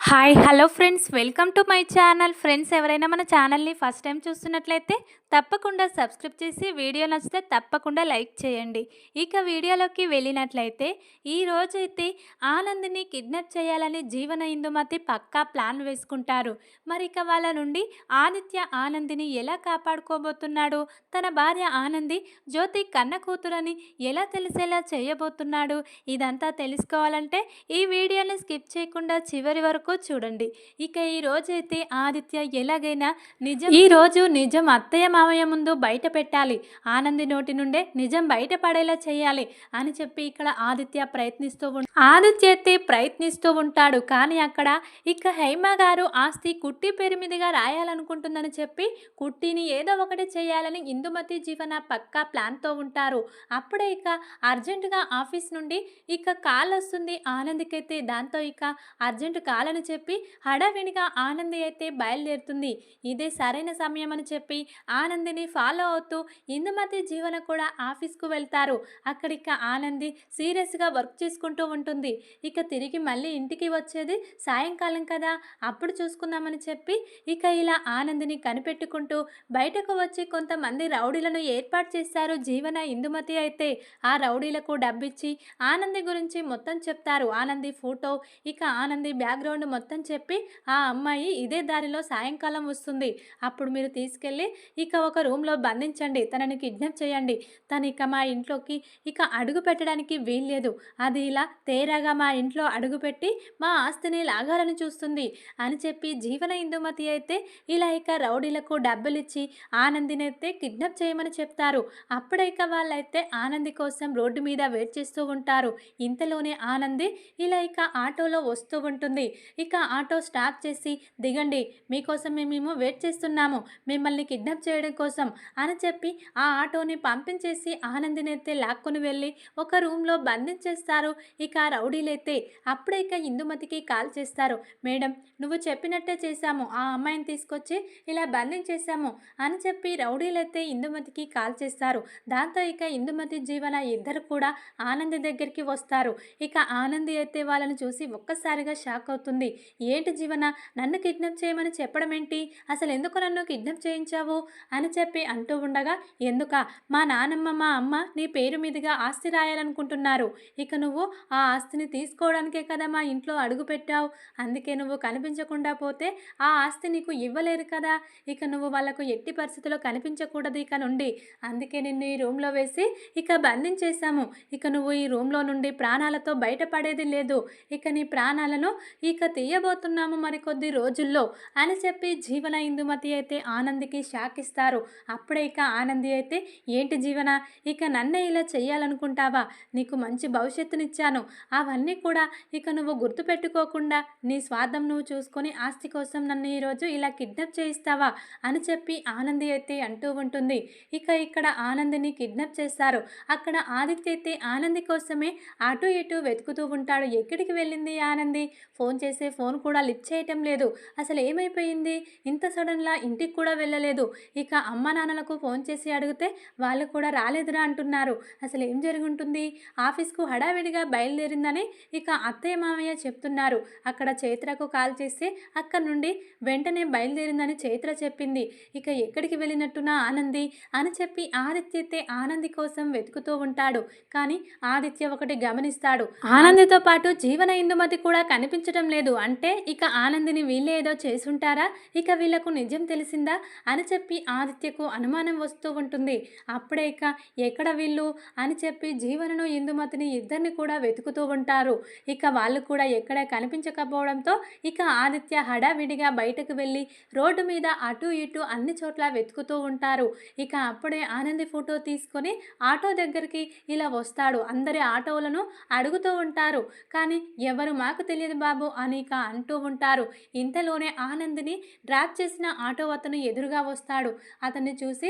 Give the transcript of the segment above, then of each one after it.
Hi hello friends. Welcome to my channel. Friends ఎవరైనా మన ఛానల్ని ఫస్ట్ టైం చూస్తున్నట్లయితే తప్పకుండా సబ్స్క్రైబ్ చేసి వీడియో నచ్చితే తప్పకుండా లైక్ చేయండి. ఇక వీడియోలోకి వెళ్ళినట్లయితే ఈ రోజైతే ఆనంద్ని కిడ్నాప్ చేయాలని జీవన ఇందుమతి పక్కా ప్లాన్ వేసుకుంటారు. మరి ఇక వాళ్ళ నుండి ఆదిత్య ఆనందిని ఎలా కాపాడుకోబోతున్నాడు? తన భార్య ఆనంది జ్యోతి కన్న కూతురని ఎలా తెలిసేలా చేయబోతున్నాడు? ఇదంతా తెలుసుకోవాలంటే ఈ వీడియోని స్కిప్ చేయకుండా చివరి వరకు చూడండి. ఇక ఈ రోజైతే ఆదిత్య ఎలాగైనా నిజం ఈ రోజు నిజం అత్తయ్య మామయ్య ముందు బయట పెట్టాలి. ఆనంది నోటి నుండే నిజం బయట పడేలా చేయాలి అని చెప్పి ఇక్కడ ఆదిత్య ప్రయత్నిస్తూ ఉం ఆదిత్య అయితే ప్రయత్నిస్తూ ఉంటాడు. కానీ అక్కడ ఇక హైమ గారు ఆస్తి కుట్టి పేరు మీదుగా రాయాలనుకుంటుందని చెప్పి కుట్టిని ఏదో ఒకటి చేయాలని ఇందుమతి జీవన పక్కా ప్లాన్తో ఉంటారు. అప్పుడే ఇక అర్జెంటుగా ఆఫీస్ నుండి ఇక కాల్ వస్తుంది. ఆనందికైతే దాంతో ఇక అర్జెంటు కాల్ అని చెప్పి హడావిడిగా ఆనంది అయితే బయలుదేరుతుంది. ఇదే సరైన సమయం అని చెప్పి ఆనందిని ఫాలో అవుతూ ఇందుమతి జీవన కూడా ఆఫీస్కు వెళ్తారు. అక్కడిక ఆనంది సీరియస్గా వర్క్ చేసుకుంటూ ఉంటుంది. ఇక తిరిగి మళ్ళీ ఇంటికి వచ్చేది సాయంకాలం కదా అప్పుడు చూసుకుందామని చెప్పి ఇక ఇలా ఆనందిని కనిపెట్టుకుంటూ బయటకు వచ్చి కొంతమంది రౌడీలను ఏర్పాటు చేశారు జీవన ఇందుమతి అయితే. ఆ రౌడీలకు డబ్బిచ్చి ఆనంది గురించి మొత్తం చెప్తారు. ఆనంది ఫోటో ఇక ఆనంది బ్యాక్గ్రౌండ్ మొత్తం చెప్పి ఆ అమ్మాయి ఇదే దారిలో సాయంకాలం వస్తుంది. అప్పుడు మీరు తీసుకెళ్ళి ఇక ఒక రూమ్లో బంధించండి. తనని కిడ్నాప్ చేయండి. తను ఇక మా ఇంట్లోకి ఇక అడుగు పెట్టడానికి వీల్లేదు. అది ఇలా తేరాగా మా ఇంట్లో అడుగుపెట్టి మా ఆస్తిని లాగాలని చూస్తుంది అని చెప్పి జీవన ఇందుమతి అయితే ఇలా ఇక రౌడీలకు డబ్బులిచ్చి ఆనందిని అయితే కిడ్నాప్ చేయమని చెప్తారు. అప్పుడే ఇక వాళ్ళైతే ఆనంది కోసం రోడ్డు మీద వెయిట్ చేస్తూ ఉంటారు. ఇంతలోనే ఆనంది ఇలా ఇక ఆటోలో వస్తూ ఉంటుంది. ఇక ఆటో స్టాప్ చేసి దిగండి మీకోసమే మేము వెయిట్ చేస్తున్నాము మిమ్మల్ని కిడ్నాప్ చేయడం కోసం అని చెప్పి ఆ ఆటోని పంపించేసి ఆనందిని అయితే లాక్కొని వెళ్ళి ఒక రూమ్లో బంధించేస్తారు. ఇక రౌడీలైతే అప్పుడే ఇక ఇందుమతికి కాల్ చేస్తారు. మేడం నువ్వు చెప్పినట్టే చేశాము ఆ అమ్మాయిని తీసుకొచ్చి ఇలా బంధించేశాము అని చెప్పి రౌడీలైతే ఇందుమతికి కాల్ చేస్తారు. దాంతో ఇక ఇందుమతి జీవన ఇద్దరు కూడా ఆనంది దగ్గరికి వస్తారు. ఇక ఆనంది అయితే వాళ్ళని చూసి ఒక్కసారిగా షాక్ అవుతుంది. ఏంటి జీవన? నన్ను కిడ్నాప్ చేయమని చెప్పడం ఏంటి అసలు ఎందుకు నన్ను కిడ్నాప్ చేయించావు? అని చెప్పి అంటూ ఉండగా ఎందుక? మా నానమ్మ మా అమ్మ నీ పేరు మీదుగా ఆస్తి రాయాలనుకుంటున్నారు. ఇక నువ్వు ఆ ఆస్తిని తీసుకోవడానికే కదా మా ఇంట్లో అడుగు పెట్టావు. అందుకే నువ్వు కనిపించకుండా పోతే ఆ ఆస్తి నీకు ఇవ్వలేరు కదా. ఇక నువ్వు వాళ్ళకు ఎట్టి పరిస్థితిలో కనిపించకూడదు ఇక నుండి. అందుకే నిన్ను ఈ రూమ్లో వేసి ఇక బంధించేశాము. ఇక నువ్వు ఈ రూమ్లో నుండి ప్రాణాలతో బయటపడేది లేదు. ఇక నీ ప్రాణాలను ఇక తీయబోతున్నాము మరికొద్ది రోజుల్లో అని చెప్పి జీవన ఇందుమతి అయితే ఆనందికి షాక్ ఇస్తారు. అప్పుడే ఇక ఆనంది అయితే ఏంటి జీవన ఇక నన్నే ఇలా చేయాలనుకుంటావా నీకు మంచి భవిష్యత్తునిచ్చాను. అవన్నీ కూడా ఇక నువ్వు గుర్తుపెట్టుకోకుండా నీ స్వార్థం నువ్వు చూసుకొని ఆస్తి కోసం నన్ను ఈరోజు ఇలా కిడ్నాప్ చేయిస్తావా? అని చెప్పి ఆనంది అయితే అంటూ ఉంటుంది. ఇక ఇక్కడ ఆనందిని కిడ్నాప్ చేస్తారు. అక్కడ ఆదిత్య అయితే ఆనంది కోసమే అటు ఇటు వెతుకుతూ ఉంటాడు. ఎక్కడికి వెళ్ళింది ఆనంది? ఫోన్ చేసే ఫోన్ కూడా లిఫ్ట్ చేయటం లేదు. అసలు ఏమైపోయింది? ఇంత సడన్లా ఇంటికి కూడా వెళ్ళలేదు. ఇక అమ్మ నాన్నలకు ఫోన్ చేసి అడిగితే వాళ్ళు కూడా రాలేదురా అంటున్నారు. అసలు ఏం జరుగుంటుంది? ఆఫీస్కు హడావిడిగా బయలుదేరిందని ఇక అత్తయ్య మామయ్య చెప్తున్నారు. అక్కడ చైత్రకు కాల్ చేస్తే అక్కడ నుండి వెంటనే బయలుదేరిందని చైత్ర చెప్పింది. ఇక ఎక్కడికి వెళ్ళినట్టునా ఆనంది? అని చెప్పి ఆదిత్యతే ఆనంది కోసం వెతుకుతూ ఉంటాడు. కానీ ఆదిత్య ఒకటి గమనిస్తాడు. ఆనందితో పాటు జీవన ఇందుమతి కూడా కనిపించడం లేదు. అంటే ఇక ఆనందిని వీళ్ళే ఏదో చేసుంటారా? ఇక వీళ్ళకు నిజం తెలిసిందా? అని చెప్పి ఆదిత్యకు అనుమానం వస్తూ ఉంటుంది. అప్పుడే ఇక ఎక్కడ వీళ్ళు? అని చెప్పి జీవనను ఇందుమతిని ఇద్దరిని కూడా వెతుకుతూ ఉంటారు. ఇక వాళ్ళు కూడా ఎక్కడ కనిపించకపోవడంతో ఇక ఆదిత్య హడావిడిగా బయటకు వెళ్ళి రోడ్డు మీద అటు ఇటు అన్ని చోట్ల వెతుకుతూ ఉంటారు. ఇక అప్పుడే ఆనంది ఫోటో తీసుకొని ఆటో దగ్గరికి ఇలా వస్తాడు. అందరి ఆటోలను అడుగుతూ ఉంటారు. కానీ ఎవరు మాకు తెలియదు బాబు అని ఇక అంటూ ఉంటారు. ఇంతలోనే ఆనందిని డ్రాప్ చేసిన ఆటో అతను ఎదురుగా వస్తాడు. అతన్ని చూసి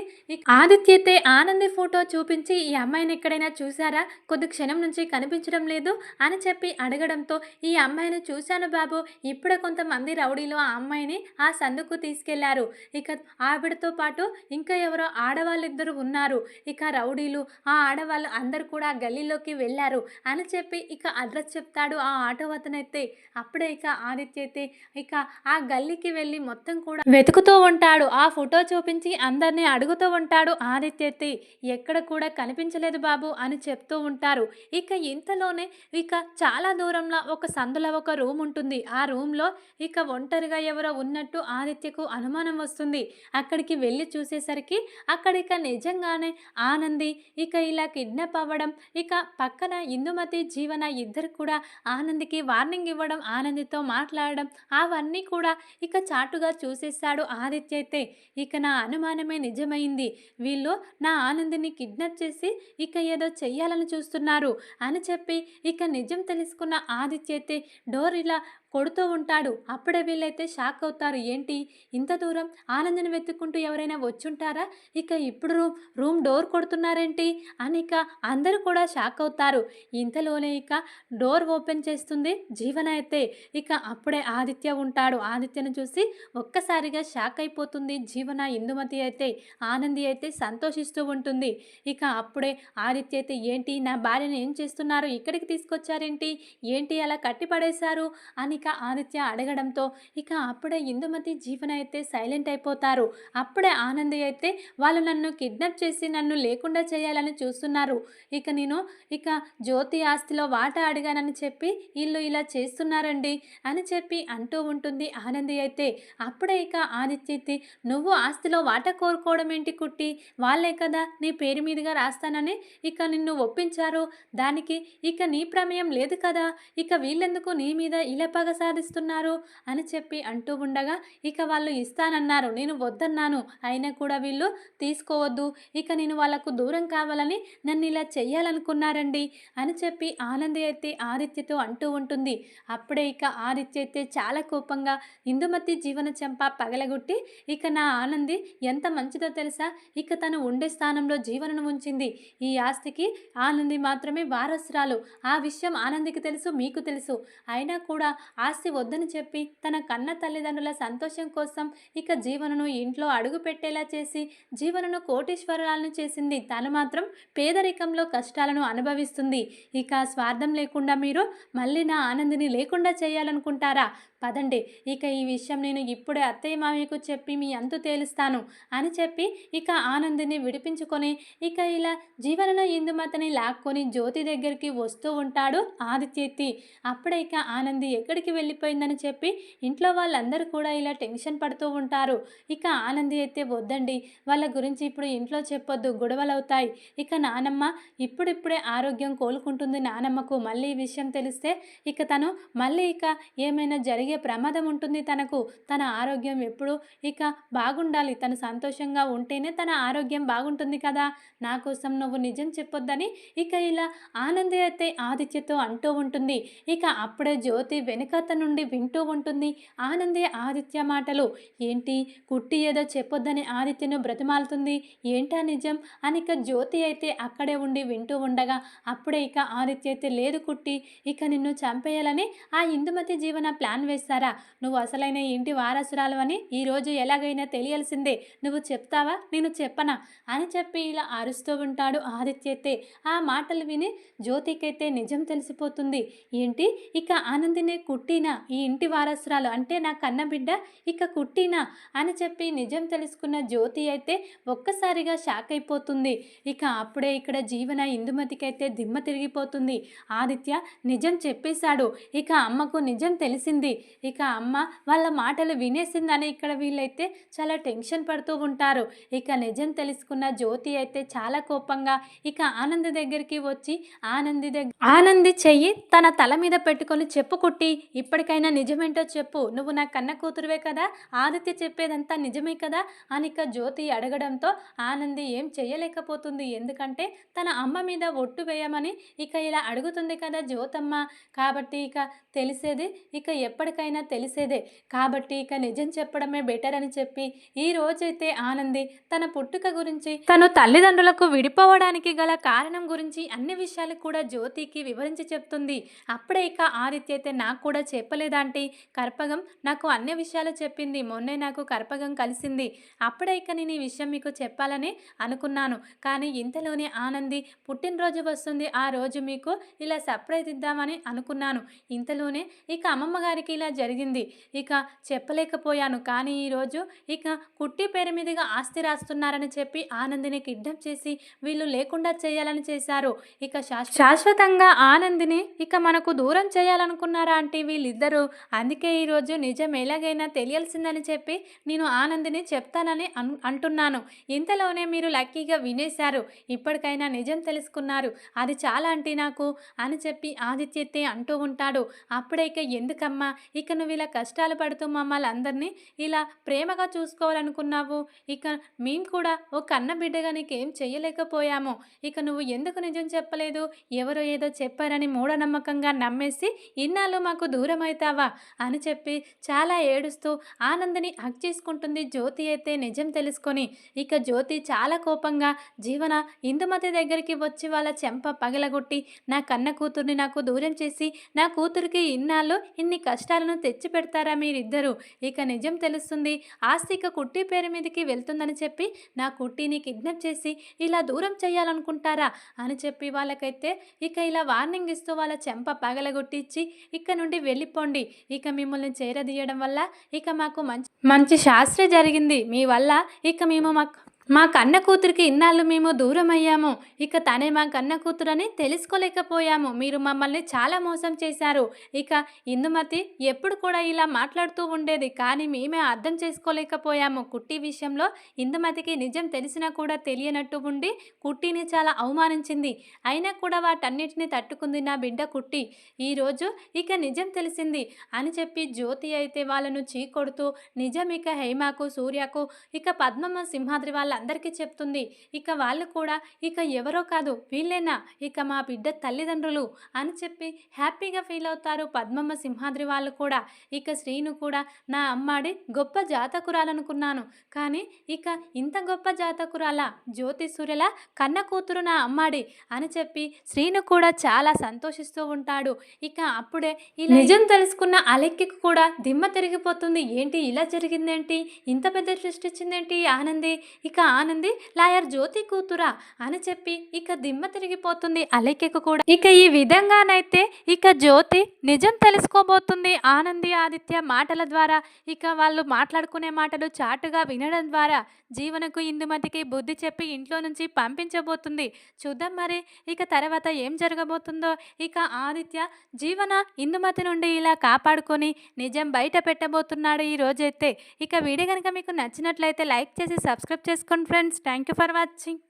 ఆదిత్యతే ఆనంది ఫోటో చూపించి ఈ అమ్మాయిని ఎక్కడైనా చూసారా కొద్ది క్షణం నుంచి కనిపించడం లేదు అని చెప్పి అడగడంతో ఈ అమ్మాయిని చూశాను బాబు. ఇప్పుడే కొంతమంది రౌడీలు ఆ అమ్మాయిని ఆ సందుకు తీసుకెళ్ళారు. ఇక ఆవిడతో పాటు ఇంకా ఎవరో ఆడవాళ్ళిద్దరు ఉన్నారు. ఇక రౌడీలు ఆ ఆడవాళ్ళు అందరు కూడా గల్లీలోకి వెళ్ళారు అని చెప్పి ఇక అడ్రస్ చెప్తాడు ఆ ఆటో అతనైతే. అప్పుడే ఇక ఇక ఆదిత్య అయితే ఇక ఆ గల్లీకి వెళ్ళి మొత్తం కూడా వెతుకుతూ ఉంటాడు. ఆ ఫోటో చూపించి అందరినీ అడుగుతూ ఉంటాడు ఆదిత్య అయితే ఎక్కడ కూడా కనిపించలేదు బాబు అని చెప్తూ ఉంటారు. ఇక ఇంతలోనే ఇక చాలా దూరంలో ఒక సందులో ఒక రూమ్ ఉంటుంది. ఆ రూమ్లో ఇక ఒంటరిగా ఎవరో ఉన్నట్టు ఆదిత్యకు అనుమానం వస్తుంది. అక్కడికి వెళ్ళి చూసేసరికి అక్కడ ఇక నిజంగానే ఆనంది ఇక ఇలా కిడ్నాప్ అవ్వడం ఇక పక్కన ఇందుమతి జీవన ఇద్దరు కూడా ఆనందికి వార్నింగ్ ఇవ్వడం ఆనంది ఆదిత్యతో మాట్లాడడం అవన్నీ కూడా ఇక చాటుగా చూసేశాడు ఆదిత్య అయితే. ఇక నా అనుమానమే నిజమైంది. వీళ్ళు నా ఆనందిని కిడ్నాప్ చేసి ఇక ఏదో చెయ్యాలని చూస్తున్నారు అని చెప్పి ఇక నిజం తెలుసుకున్న ఆదిత్య అయితే డోర్ ఇలా కొడుతూ ఉంటాడు. అప్పుడే వీళ్ళైతే షాక్ అవుతారు. ఏంటి? ఇంత దూరం ఆనందిని వెతుక్కుంటూ ఎవరైనా వచ్చుంటారా? ఇక ఇప్పుడు రూమ్ రూమ్ డోర్ కొడుతున్నారేంటి? అని ఇక అందరూ కూడా షాక్ అవుతారు. ఇంతలోనే ఇక డోర్ ఓపెన్ చేస్తుంది జీవన అయితే. ఇక అప్పుడే ఆదిత్య ఉంటాడు. ఆదిత్యను చూసి ఒక్కసారిగా షాక్ అయిపోతుంది జీవన ఇందుమతి అయితే. ఆనంది అయితే సంతోషిస్తూ ఉంటుంది. ఇక అప్పుడే ఆదిత్య అయితే ఏంటి? నా భార్యను ఏం చేస్తున్నారు? ఇక్కడికి తీసుకొచ్చారేంటి? ఏంటి? అలా కట్టి పడేశారు? అని ఇక ఆదిత్య అడగడంతో ఇక అప్పుడే ఇందుమతి జీవన అయితే సైలెంట్ అయిపోతారు. అప్పుడే ఆనంది అయితే వాళ్ళు నన్ను కిడ్నాప్ చేసి నన్ను లేకుండా చేయాలని చూస్తున్నారు. ఇక నేను ఇక జ్యోతి ఆస్తిలో వాటా అడిగానని చెప్పి వీళ్ళు ఇలా చేస్తున్నారండి అని చెప్పి అంటూ ఉంటుంది ఆనంది అయితే. అప్పుడే ఇక ఆదిత్య అయితే నువ్వు ఆస్తిలో వాటా కోరుకోవడం ఏంటి కుట్టి? వాళ్ళే కదా నీ పేరు మీదుగా రాస్తానని ఇక నిన్ను ఒప్పించారు. దానికి ఇక నీ ప్రమేయం లేదు కదా. ఇక వీళ్ళెందుకు నీ మీద ఇలా పగ సాధిస్తున్నారు అని చెప్పి అంటూ ఉండగా ఇక వాళ్ళు ఇస్తానన్నారు నేను వద్దన్నాను. అయినా కూడా వీళ్ళు తీసుకోవద్దు. ఇక నేను వాళ్ళకు దూరం కావాలని నన్ను ఇలా చెయ్యాలనుకున్నారండి అని చెప్పి ఆనంది అయితే ఆదిత్యతో అంటూ ఉంటుంది. అప్పుడే ఇక ఆదిత్య అయితే చాలా కోపంగా ఇందుమతి జీవన చెంప పగలగొట్టి ఇక నా ఆనంది ఎంత మంచిదో తెలుసా? ఇక తను ఉండే స్థానంలో జీవనను ఉంచింది. ఈ ఆస్తికి ఆనంది మాత్రమే వారసురాలు. ఆ విషయం ఆనందికి తెలుసు మీకు తెలుసు. అయినా కూడా ఆస్తి వద్దని చెప్పి తన కన్న తల్లిదండ్రుల సంతోషం కోసం ఇక జీవనను ఇంట్లో అడుగు పెట్టేలా చేసి జీవనను కోటీశ్వరాలను చేసింది తను మాత్రం పేదరికంలో కష్టాలను అనుభవిస్తుంది. ఇక స్వార్థం లేకుండా మీరు మళ్ళీ నా ఆనందిని లేకుండా చేయాలనుకుంటారా? పదండి ఇక ఈ విషయం నేను ఇప్పుడే అత్తయ్య మామయ్యకు చెప్పి మీ అంతు తేలుస్తాను అని చెప్పి ఇక ఆనందిని విడిపించుకొని ఇక ఇలా జీవనలో ఇందుమతని లాక్కొని జ్యోతి దగ్గరికి వస్తూ ఉంటాడు ఆదిత్యతి అప్పుడే ఇక ఆనంది ఎక్కడికి వెళ్ళిపోయిందని చెప్పి ఇంట్లో వాళ్ళందరూ కూడా ఇలా టెన్షన్ పడుతూ ఉంటారు. ఇక ఆనంది అయితే వద్దండి. వాళ్ళ గురించి ఇప్పుడు ఇంట్లో చెప్పొద్దు. గొడవలు అవుతాయి ఇక నానమ్మ ఇప్పుడిప్పుడే ఆరోగ్యం కోలుకుంటుంది నానమ్మకు. మళ్ళీ ఈ విషయం తెలిస్తే ఇక తను మళ్ళీ ఇక ఏమైనా జరిగే ప్రమాదం ఉంటుంది తనకు. తన ఆరోగ్యం ఎప్పుడు ఇక బాగుండాలి. తను సంతోషంగా ఉంటేనే తన ఆరోగ్యం బాగుంటుంది కదా. నా కోసం నువ్వు నిజం చెప్పొద్దని ఇక ఇలా ఆనంది అయితే ఆదిత్యతో అంటూ ఉంటుంది. ఇక అప్పుడే జ్యోతి వెనుక వెనుకత నుండి వింటూ ఉంటుంది. ఆనందే ఆదిత్య మాటలు. ఏంటి? కుట్టి ఏదో చెప్పొద్దని ఆదిత్యను బ్రతిమాలుతుంది. ఏంటా నిజం? అని ఇక జ్యోతి అయితే అక్కడే ఉండి వింటూ ఉండగా అప్పుడే ఇక ఆదిత్య అయితే లేదు కుట్టి. ఇక నిన్ను చంపేయాలని ఆ ఇందుమతి జీవన ప్లాన్ వేస్తారా? నువ్వు అసలైన ఇంటి వారసురాలు అని ఈరోజు ఎలాగైనా తెలియాల్సిందే. నువ్వు చెప్తావా? నేను చెప్పనా? అని చెప్పి ఇలా అరుస్తూ ఉంటాడు ఆదిత్య అయితే. ఆ మాటలు విని జ్యోతికైతే నిజం తెలిసిపోతుంది. ఏంటి? ఇక ఆనందినే కుట్టిన ఈ ఇంటి వారసురాలు అంటే నా కన్న బిడ్డ ఇక కుట్టినా అని చెప్పి నిజం తెలుసుకున్న జ్యోతి అయితే ఒక్కసారిగా షాక్ అయిపోతుంది. ఇక అప్పుడే ఇక్కడ జీవన ఇందుమతికైతే దిమ్మ తిరిగిపోతుంది. ఆదిత్య నిజం చెప్పేశాడు. ఇక అమ్మకు నిజం తెలిసింది. ఇక అమ్మ వాళ్ళ మాటలు వినేసిందని ఇక్కడ వీళ్ళైతే చాలా టెన్షన్ పడుతూ ఉంటారు. ఇక నిజం తెలుసుకున్న జ్యోతి అయితే చాలా కోపంగా ఇక ఆనంద్ దగ్గరికి వచ్చి ఆనంది దగ్గర ఆనంది చెయ్యి తన తల మీద పెట్టుకొని చెప్పుకుట్టి ఇప్పటికైనా నిజమేంటో చెప్పు. నువ్వు నా కన్న కూతురువే కదా? ఆదిత్య చెప్పేదంతా నిజమే కదా? అని ఇక జ్యోతి అడగడంతో ఆనంది ఏం చేయలేకపోతుంది ఎందుకంటే తన అమ్మ మీద ఒట్టు వేయమని ఇక ఇలా అడుగుతుంది కదా జ్యోతమ్మ. కాబట్టి ఇక తెలిసేది ఇక ఎప్పటికైనా తెలిసేదే. కాబట్టి ఇక నిజం చెప్పడమే బెటర్ అని చెప్పి ఈ రోజైతే ఆనంది తన పుట్టుక గురించి తను తల్లిదండ్రులకు విడిపోవడానికి గల కారణం గురించి అన్ని విషయాలు కూడా జ్యోతికి వివరించి చెప్తుంది. అప్పుడే ఇక ఆదిత్య అయితే నాకు కూడా కూడా చెప్పలేదాంటీ కర్పగం నాకు అన్ని విషయాలు చెప్పింది. మొన్నే నాకు కర్పగం కలిసింది. అప్పుడే ఇక నేను ఈ విషయం మీకు చెప్పాలని అనుకున్నాను. కానీ ఇంతలోనే ఆనంది పుట్టినరోజు వస్తుంది. ఆ రోజు మీకు ఇలా సర్ప్రైజ్ ఇద్దామని అనుకున్నాను. ఇంతలోనే ఇక అమ్మమ్మ గారికి ఇలా జరిగింది. ఇక చెప్పలేకపోయాను. కానీ ఈరోజు ఇక కుట్టి పేరు మీదుగా ఆస్తి రాస్తున్నారని చెప్పి ఆనందిని కిడ్నాప్ చేసి వీళ్ళు లేకుండా చేయాలని చేశారు. ఇక శాశ్వతంగా ఆనందిని ఇక మనకు దూరం చేయాలనుకున్నారా అంటే వీళ్ళిద్దరూ. అందుకే ఈరోజు నిజం ఎలాగైనా తెలియాల్సిందని చెప్పి నేను ఆనందిని చెప్తానని అన్ అంటున్నాను. ఇంతలోనే మీరు లక్కీగా వినేశారు. ఇప్పటికైనా నిజం తెలుసుకున్నారు. అది చాలా అంటే నాకు అని చెప్పి ఆదిత్యతే అంటూ ఉంటాడు. అప్పుడే ఎందుకమ్మా? ఇక నువ్వు ఇలా కష్టాలు పడుతూ మమ్మల్ని అందరినీ ఇలా ప్రేమగా చూసుకోవాలనుకున్నావు? ఇక మేము కూడా ఓ కన్న బిడ్డగా నీకేం చేయలేకపోయాము ఇక నువ్వు ఎందుకు నిజం చెప్పలేదు? ఎవరో ఏదో చెప్పారని మూఢనమ్మకంగా నమ్మేసి ఇన్నాళ్ళు మాకు దూరం అవుతావా అని చెప్పి చాలా ఏడుస్తూ ఆనందిని హక్ చేసుకుంటుంది జ్యోతి అయితే నిజం తెలుసుకొని. ఇక జ్యోతి చాలా కోపంగా జీవన ఇందుమతి దగ్గరికి వచ్చి వాళ్ళ చెంప పగలగొట్టి నా కన్న కూతుర్ని నాకు దూరం చేసి నా కూతురికి ఇన్నాళ్ళు ఇన్ని కష్టాలను తెచ్చి పెడతారా మీరిద్దరూ? ఇక నిజం తెలుస్తుంది ఆస్తి ఇక కుట్టి పేరు మీదకి వెళ్తుందని చెప్పి నా కుట్టిని కిడ్నాప్ చేసి ఇలా దూరం చేయాలనుకుంటారా? అని చెప్పి వాళ్ళకైతే ఇక ఇలా వార్నింగ్ ఇస్తూ వాళ్ళ చెంప పగలగొట్టించి ఇక నుండి వెళ్ళిపోండి. ఇక మిమ్మల్ని చేరదీయడం వల్ల ఇక మాకు మంచి మంచి శాస్త్ర జరిగింది. మీ వల్ల ఇక మేము మాకు మా కన్న కూతురికి ఇన్నాళ్ళు మేము దూరం అయ్యాము ఇక తనే మా కన్న కూతురని తెలుసుకోలేకపోయాము. మీరు మమ్మల్ని చాలా మోసం చేశారు. ఇక ఇందుమతి ఎప్పుడు కూడా ఇలా మాట్లాడుతూ ఉండేది. కానీ మేమే అర్థం చేసుకోలేకపోయాము. కుట్టి విషయంలో ఇందుమతికి నిజం తెలిసినా కూడా తెలియనట్టు ఉండి కుట్టిని చాలా అవమానించింది. అయినా కూడా వాటన్నిటిని తట్టుకుంది నా బిడ్డ కుట్టి. ఈరోజు ఇక నిజం తెలిసింది అని చెప్పి జ్యోతి అయితే వాళ్ళను చీకొడుతూ నిజం ఇక హేమకు సూర్యకు ఇక పద్మమ్మ సింహాద్రి వాళ్ళందరికీ చెప్తుంది. ఇక వాళ్ళు కూడా ఇక ఎవరో కాదు వీళ్ళేనా? ఇక మా బిడ్డ తల్లిదండ్రులు అని చెప్పి హ్యాపీగా ఫీల్ అవుతారు పద్మమ్మ సింహాద్రి వాళ్ళు కూడా. ఇక శ్రీను కూడా నా అమ్మాడి గొప్ప జాతకురాలనుకున్నాను. కానీ ఇక ఇంత గొప్ప జాతకురాల జ్యోతి సూర్యల కన్న కూతురు నా అమ్మాడి అని చెప్పి శ్రీను కూడా చాలా సంతోషిస్తూ ఉంటాడు. ఇక అప్పుడే ఈ నిజం తెలుసుకున్న అలెక్కికి కూడా దిమ్మ తిరిగిపోతుంది. ఏంటి ఇలా జరిగిందేంటి? ఇంత పెద్ద ఇచ్చిందేంటి ఆనంది? ఇక ఆనంది లాయర్ జ్యోతి కూతురా అని చెప్పి ఇక దిమ్మ తిరిగిపోతుంది అలెక్కికి కూడా. ఇక ఈ విధంగానైతే ఇక జ్యోతి నిజం తెలుసుకోబోతుంది ఆనంది ఆదిత్య మాటల ద్వారా. ఇక వాళ్ళు మాట్లాడుకునే మాటలు చాటుగా వినడం ద్వారా జీవనకు ఇందుమతికి బుద్ధి చెప్పి ఇంట్లో నుంచి పంపించబోతుంది. చూద్దాం మరి ఇక తర్వాత ఏం జరగబోతుందో. ఇక ఆదిత్య జీవన ఇందుమతి నుండి ఇలా కాపాడుకొని నిజం బయట పెట్టబోతున్నాడు ఈ రోజైతే. ఇక వీడియో కనుక మీకు నచ్చినట్లయితే లైక్ చేసి సబ్స్క్రైబ్ చేసుకోండి. conference. friends. Thank you for watching.